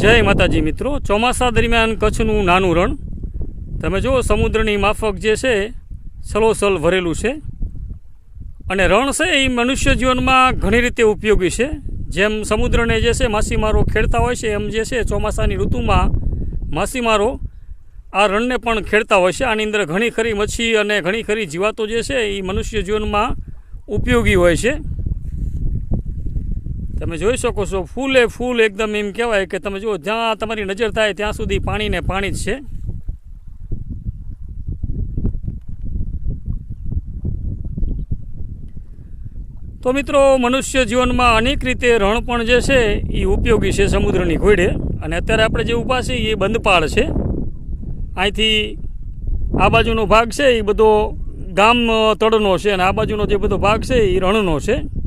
જય માતાજી મિત્રો. ચોમાસા દરમિયાન કચ્છનું નાનું રણ. તમે જુઓ, સમુદ્રની માફક જે છે, સલોસલ ભરેલું છે. અને રણ છે એ મનુષ્ય જીવનમાં ઘણી રીતે ઉપયોગી છે. જેમ સમુદ્રને જે છે, માછીમારો ખેડતા હોય છે, એમ જે છે, ચોમાસાની ઋતુમાં માછીમારો આ રણને પણ ખેડતા હોય છે. આની અંદર ઘણી ખરી મચ્છી અને ઘણી ખરી જીવાતો જે છે, એ મનુષ્ય જીવનમાં ઉપયોગી હોય છે. તમે જોઈ શકો છો, ફૂલે ફૂલ એકદમ એમ કહેવાય કે તમે જુઓ, જ્યાં તમારી નજર થાય ત્યાં સુધી પાણી ને પાણી જ છે. તો મિત્રો, મનુષ્ય જીવનમાં અનેક રીતે રણ પણ જે છે, એ ઉપયોગી છે સમુદ્રની ઘોડે. અને અત્યારે આપણે જે ઊભા છે એ બંધપાળ છે. અહીંથી આ બાજુનો ભાગ છે, એ બધો ગામ તળનો છે અને આ બાજુનો જે બધો ભાગ છે, એ રણનો છે.